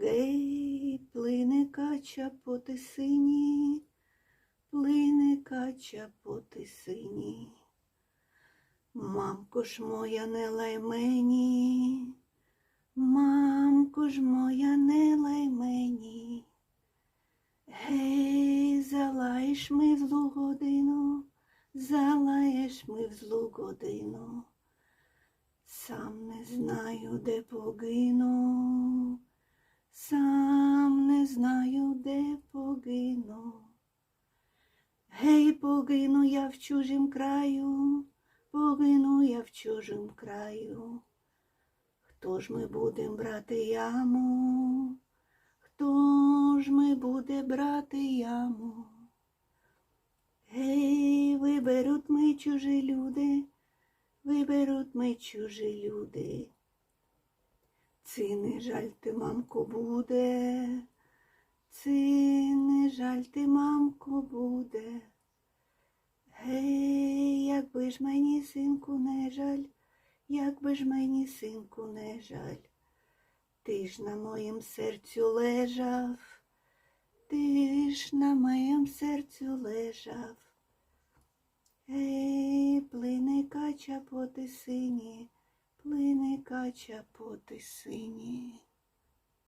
Гей, плине кача по тисині, плине кача по тисині. Мамко ж моя, не лай мені, мамко ж моя, не лай мені. Гей, залаєш ми в злу годину, залаєш ми в злу годину. Сам не знаю, де погину, де погину. Гей, погину я в чужім краю, погину я в чужім краю. Хто ж ми будем брати яму? Хто ж ми буде брати яму? Гей, виберуть ми чужі люди, виберуть ми чужі люди. Ці не жаль ти, мамко, буде, не жаль ти, мамко, буде. Гей, якби ж мені, синку, не жаль, якби ж мені, синку, не жаль. Ти ж на моїм серцю лежав, ти ж на моєм серцю лежав. Ей, плине кача по тисині, плине кача по тисині.